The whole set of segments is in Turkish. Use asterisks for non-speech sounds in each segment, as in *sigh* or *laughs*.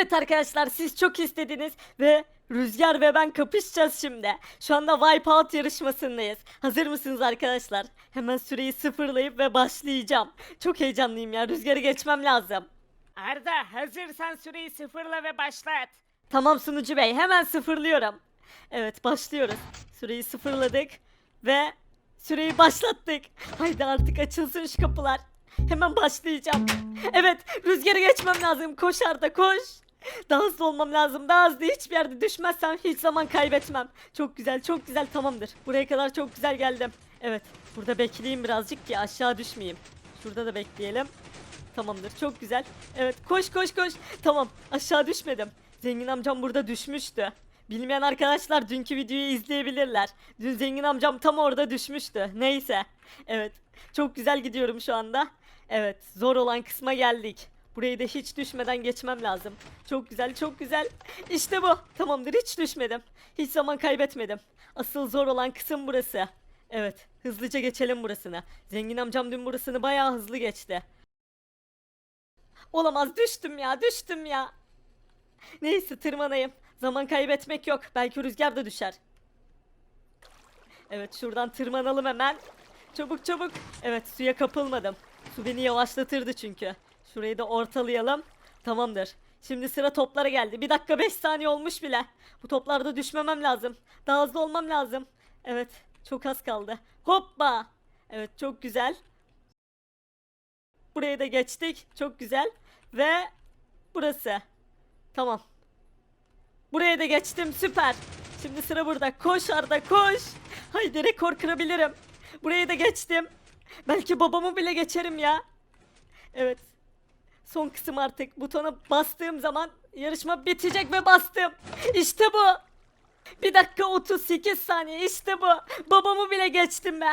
Evet arkadaşlar siz çok istediniz ve Rüzgar ve ben kapışacağız şimdi. Şu anda Wipeout yarışmasındayız. Hazır mısınız arkadaşlar? Hemen süreyi sıfırlayıp ve başlayacağım. Çok heyecanlıyım ya. Rüzgarı geçmem lazım. Arda hazırsan süreyi sıfırla ve başlat. Tamam sunucu bey hemen sıfırlıyorum. Evet başlıyoruz. Süreyi sıfırladık ve süreyi başlattık. Haydi artık açılsın şu kapılar. Hemen başlayacağım. Evet rüzgarı geçmem lazım. Koş Arda koş. Daha hızlı olmam lazım. Daha hızlı hiçbir yerde düşmezsem hiç zaman kaybetmem. Çok güzel çok güzel tamamdır. Buraya kadar çok güzel geldim. Evet burada bekleyeyim birazcık ki aşağı düşmeyeyim. Şurada da bekleyelim. Tamamdır çok güzel. Evet koş koş koş. Tamam aşağı düşmedim. Zengin amcam burada düşmüştü. Bilmeyen arkadaşlar dünkü videoyu izleyebilirler. Dün zengin amcam tam orada düşmüştü. Neyse. Evet çok güzel gidiyorum şu anda. Evet zor olan kısma geldik. Burayı da hiç düşmeden geçmem lazım. Çok güzel çok güzel. İşte bu. Tamamdır hiç düşmedim. Hiç zaman kaybetmedim. Asıl zor olan kısım burası. Evet hızlıca geçelim burasını. Zengin amcam dün burasını bayağı hızlı geçti. Olamaz düştüm ya düştüm ya. Neyse tırmanayım. Zaman kaybetmek yok. Belki rüzgar da düşer. Evet şuradan tırmanalım hemen. Çabuk çabuk. Evet suya kapılmadım. Su beni yavaşlatırdı çünkü. Şurayı da ortalayalım. Tamamdır. Şimdi sıra toplara geldi. Bir dakika 5 saniye olmuş bile. Bu toplarda düşmemem lazım. Daha hızlı olmam lazım. Evet çok az kaldı. Hoppa. Evet çok güzel. Buraya da geçtik. Çok güzel. Ve burası. Tamam. Buraya da geçtim. Süper. Şimdi sıra burada. Koş Arda koş. Haydi rekor kırabilirim. Buraya da geçtim. Belki babamı bile geçerim ya. Evet. Son kısım artık. Butona bastığım zaman yarışma bitecek ve bastım. İşte bu. Bir dakika 38 saniye işte bu. Babamı bile geçtim be.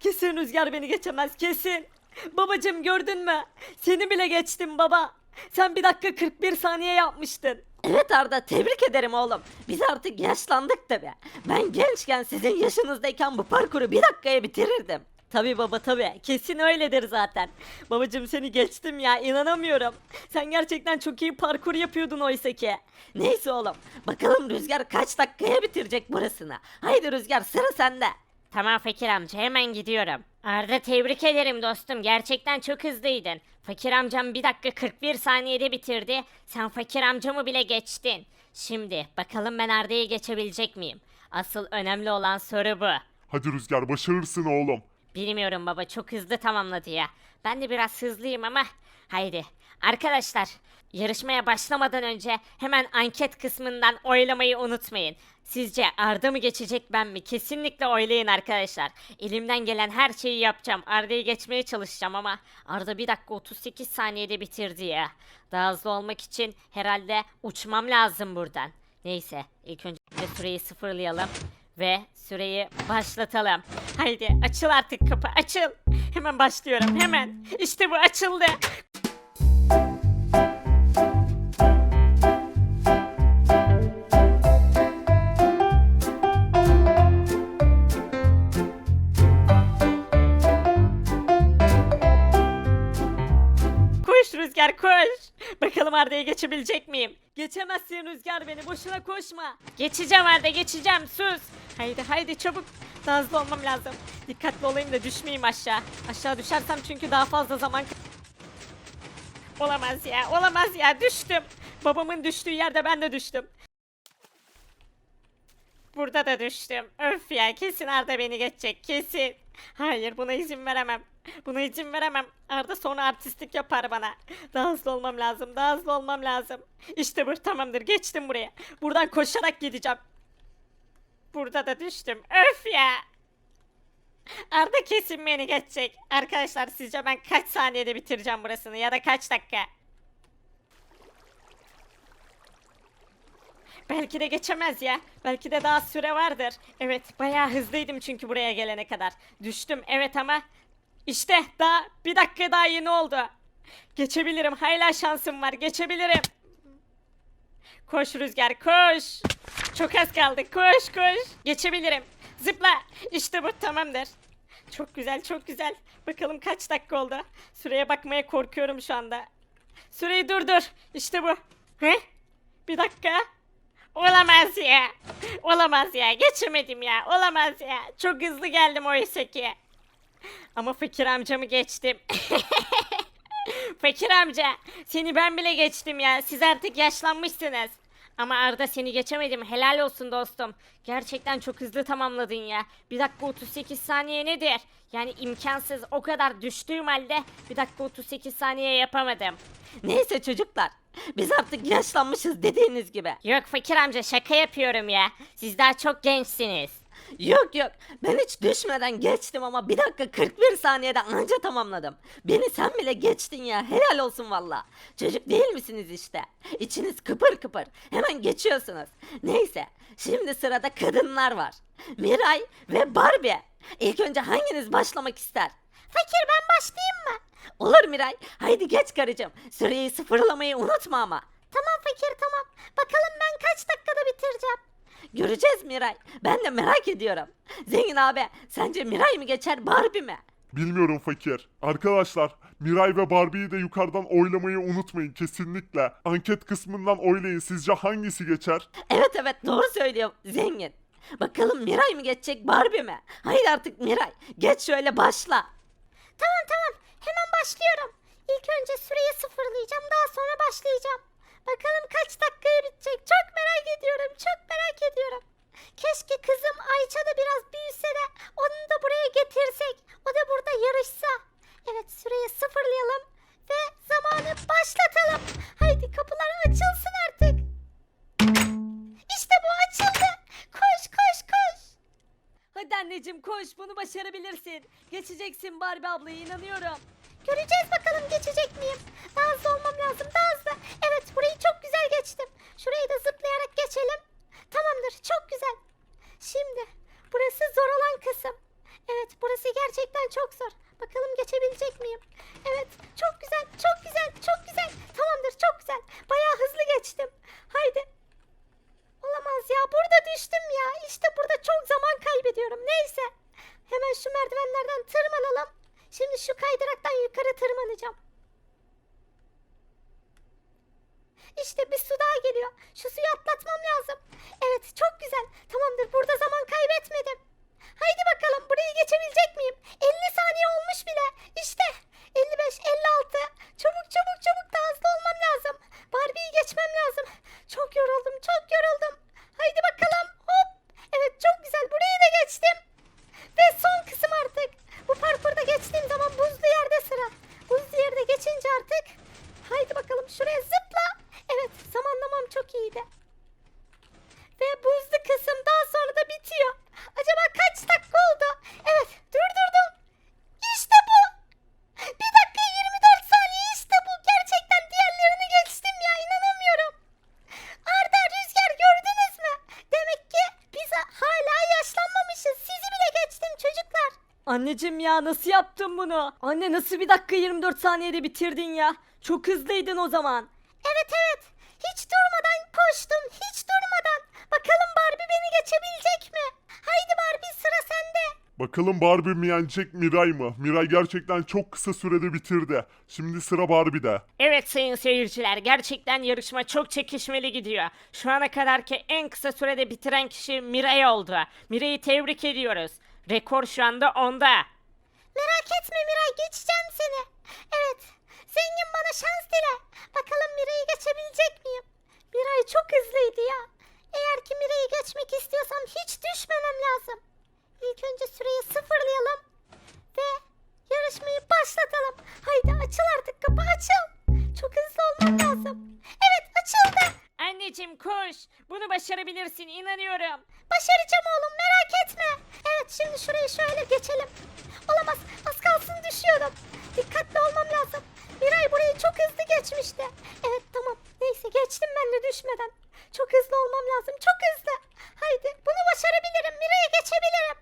Kesin Rüzgar beni geçemez kesin. Babacım gördün mü? Seni bile geçtim baba. Sen bir dakika 41 saniye yapmıştın. Evet Arda tebrik ederim oğlum. Biz artık yaşlandık tabi. Ben gençken sizin yaşınızdayken bu parkuru bir dakikaya bitirirdim. Tabi baba tabi. Kesin öyledir zaten. Babacım seni geçtim ya inanamıyorum. Sen gerçekten çok iyi parkur yapıyordun oysa ki. Neyse oğlum. Bakalım Rüzgar kaç dakikaya bitirecek burasını. Haydi Rüzgar sıra sende. Tamam Fakir amca hemen gidiyorum. Arda tebrik ederim dostum gerçekten çok hızlıydın. Fakir amcam 1 dakika 41 saniyede bitirdi. Sen fakir amcamı bile geçtin. Şimdi bakalım ben Arda'yı geçebilecek miyim? Asıl önemli olan soru bu. Hadi Rüzgar başarırsın oğlum. Bilmiyorum baba çok hızlı tamamladı ya. Ben de biraz hızlıyım ama haydi. Arkadaşlar yarışmaya başlamadan önce hemen anket kısmından oylamayı unutmayın. Sizce Arda mı geçecek ben mi? Kesinlikle oylayın arkadaşlar. Elimden gelen her şeyi yapacağım. Arda'yı geçmeye çalışacağım ama Arda 1 dakika 38 saniyede bitirdi ya. Daha hızlı olmak için herhalde uçmam lazım buradan. Neyse ilk önce süreyi sıfırlayalım ve süreyi başlatalım. Haydi açıl artık kapı açıl. Hemen başlıyorum hemen. İşte bu açıldı. Koş Rüzgar koş. Bakalım Arda'yı geçebilecek miyim? Geçemezsin Rüzgar beni boşuna koşma. Geçeceğim Arda geçeceğim sus. Haydi haydi çabuk. Daha hızlı olmam lazım. Dikkatli olayım da düşmeyeyim aşağı. Aşağı düşersem çünkü daha fazla zaman... Olamaz ya olamaz ya düştüm. Babamın düştüğü yerde ben de düştüm. Burada da düştüm. Öf ya kesin Arda beni geçecek kesin. Hayır buna izin veremem. Buna izin veremem. Arda sonra artistlik yapar bana. Daha hızlı olmam lazım. Daha hızlı olmam lazım. İşte bu tamamdır. Geçtim buraya. Buradan koşarak gideceğim. Burada da düştüm. Öf ya. Arda kesin beni geçecek. Arkadaşlar sizce ben kaç saniyede bitireceğim burasını ya da kaç dakika? Belki de geçemez ya. Belki de daha süre vardır. Evet bayağı hızlıydım çünkü buraya gelene kadar. Düştüm evet ama işte daha bir dakika daha yeni oldu. Geçebilirim hala şansım var geçebilirim. Koş Rüzgar koş. Çok az kaldı koş koş. Geçebilirim. Zıpla. İşte bu tamamdır. Çok güzel çok güzel. Bakalım kaç dakika oldu. Süreye bakmaya korkuyorum şu anda. Süreyi durdur. İşte bu. He? Bir dakika. Olamaz ya. Olamaz ya. Geçemedim ya. Olamaz ya. Çok hızlı geldim oysa ki. Ama fakir amcamı geçtim. *laughs* fakir amca. Seni ben bile geçtim ya. Siz artık yaşlanmışsınız. Ama Arda seni geçemedim. Helal olsun dostum. Gerçekten çok hızlı tamamladın ya. 1 dakika 38 saniye nedir? Yani imkansız. O kadar düştüğüm halde 1 dakika 38 saniye yapamadım. *laughs* Neyse çocuklar. Biz artık yaşlanmışız dediğiniz gibi. Yok fakir amca şaka yapıyorum ya. Siz daha çok gençsiniz. Yok yok ben hiç düşmeden geçtim ama bir dakika 41 saniyede anca tamamladım. Beni sen bile geçtin ya helal olsun valla. Çocuk değil misiniz işte? İçiniz kıpır kıpır hemen geçiyorsunuz. Neyse şimdi sırada kadınlar var. Miray ve Barbie. İlk önce hanginiz başlamak ister? Fakir ben başlayayım mı? Olur Miray. Haydi geç karıcığım. Süreyi sıfırlamayı unutma ama. Tamam fakir tamam. Bakalım ben kaç dakikada bitireceğim. Göreceğiz Miray. Ben de merak ediyorum. Zengin abi sence Miray mı geçer Barbie mi? Bilmiyorum fakir. Arkadaşlar Miray ve Barbie'yi de yukarıdan oylamayı unutmayın kesinlikle. Anket kısmından oylayın sizce hangisi geçer? Evet evet doğru söylüyor zengin. Bakalım Miray mı geçecek Barbie mi? Haydi artık Miray geç şöyle başla. Tamam tamam hemen başlıyorum. İlk önce süreyi sıfırlayacağım daha sonra başlayacağım. Bakalım kaç dakikaya bitecek çok merak ediyorum çok merak ediyorum. Keşke kızım Ayça da biraz büyüse de onu da buraya getirsek. O da burada yarışsa. Evet süreyi sıfırlayalım ve zamanı başlatalım. Haydi kapılar açılsın artık. İşte bu açıldı. Koş koş koş. Hadi anneciğim koş bunu başarabilirsin. Geçeceksin Barbie ablayı inanıyorum. Göreceğiz bakalım geçecek miyim? Daha hızlı olmam lazım daha hızlı. Evet burayı çok güzel geçtim. Şurayı da zıplayarak geçelim. Tamamdır çok güzel. Şimdi burası zor olan kısım. Evet burası gerçekten çok zor. Bakalım geçebilecek miyim? Evet çok güzel çok güzel çok güzel. Tamamdır çok güzel. Bayağı hızlı geçtim. Haydi. Olamaz ya burada düştüm ya. İşte burada çok zaman kaybediyorum. Neyse. Hemen şu merdivenlerden tırmanalım. Şimdi şu kaydıraktan yukarı tırmanacağım. İşte bir su daha geliyor. Şu suyu atlatmam lazım. Evet çok güzel. Tamamdır burada zaman kaybetmedim. Haydi bakalım burayı geçebilecek miyim? 50 saniye olmuş bile. İşte 55, 56. Çabuk çabuk çabuk daha Anneciğim ya nasıl yaptın bunu? Anne nasıl bir dakika 24 saniyede bitirdin ya? Çok hızlıydın o zaman. Evet evet. Hiç durmadan koştum. Hiç durmadan. Bakalım Barbie beni geçebilecek mi? Haydi Barbie sıra sende. Bakalım Barbie mi yenecek Miray mı? Miray gerçekten çok kısa sürede bitirdi. Şimdi sıra Barbie'de. Evet sayın seyirciler gerçekten yarışma çok çekişmeli gidiyor. Şu ana kadarki en kısa sürede bitiren kişi Miray oldu. Miray'ı tebrik ediyoruz. Rekor şu anda onda. Merak etme Miray geçeceğim seni. Evet. Zengin bana şans dile. Bakalım Miray'ı geçebilecek miyim? Miray çok hızlıydı ya. Eğer ki Miray'ı geçmek istiyorsam hiç düşmemem lazım. İlk önce süreyi sıfırlayalım. Ve yarışmayı başlatalım. Haydi açıl artık kapı açıl. Çok hızlı olmam lazım. Evet açıldı. Anneciğim koş. Bunu başarabilirsin inanıyorum. Başaracağım oğlum merak etme. Şimdi şurayı şöyle geçelim. Olamaz az kalsın düşüyordum. Dikkatli olmam lazım. Miray burayı çok hızlı geçmişti. Evet tamam neyse geçtim ben de düşmeden. Çok hızlı olmam lazım çok hızlı. Haydi bunu başarabilirim Miray'ı geçebilirim.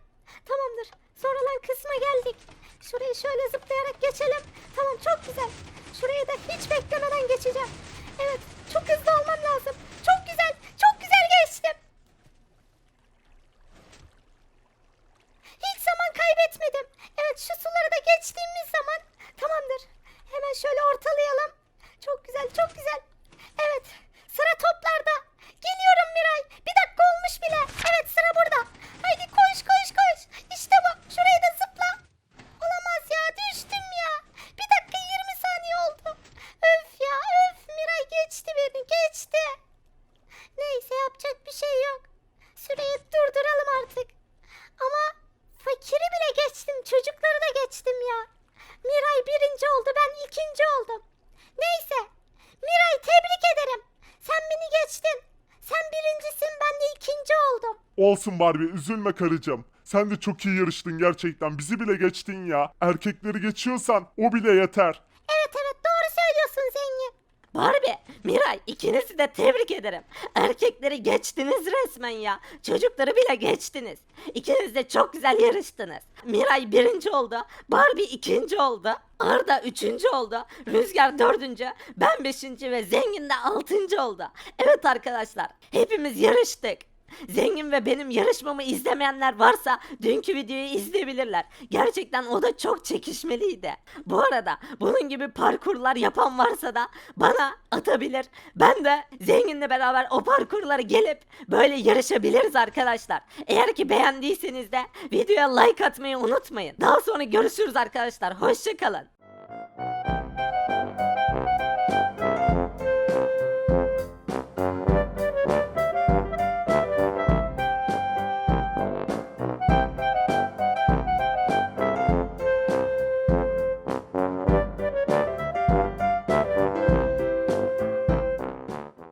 Tamamdır zor olan kısma geldik. Şurayı şöyle zıplayarak geçelim. Tamam çok güzel. Şurayı da hiç beklemeden geçeceğim. Evet çok hızlı olmam lazım. Çok güzel çok güzel geçtim. Hiç zaman kaybetmedim. Evet şu suları da geçtiğimiz zaman tamamdır. Hemen şöyle ortalayalım. Çok güzel çok güzel. Evet sıra toplarda. Olsun Barbie üzülme karıcığım. Sen de çok iyi yarıştın gerçekten. Bizi bile geçtin ya. Erkekleri geçiyorsan o bile yeter. Evet evet doğru söylüyorsun zengin. Barbie, Miray ikinizi de tebrik ederim. Erkekleri geçtiniz resmen ya. Çocukları bile geçtiniz. İkiniz de çok güzel yarıştınız. Miray birinci oldu. Barbie ikinci oldu. Arda üçüncü oldu. Rüzgar dördüncü. Ben beşinci ve Zengin de altıncı oldu. Evet arkadaşlar hepimiz yarıştık. Zengin ve benim yarışmamı izlemeyenler varsa dünkü videoyu izleyebilirler. Gerçekten o da çok çekişmeliydi. Bu arada bunun gibi parkurlar yapan varsa da bana atabilir. Ben de Zengin'le beraber o parkurları gelip böyle yarışabiliriz arkadaşlar. Eğer ki beğendiyseniz de videoya like atmayı unutmayın. Daha sonra görüşürüz arkadaşlar. Hoşçakalın.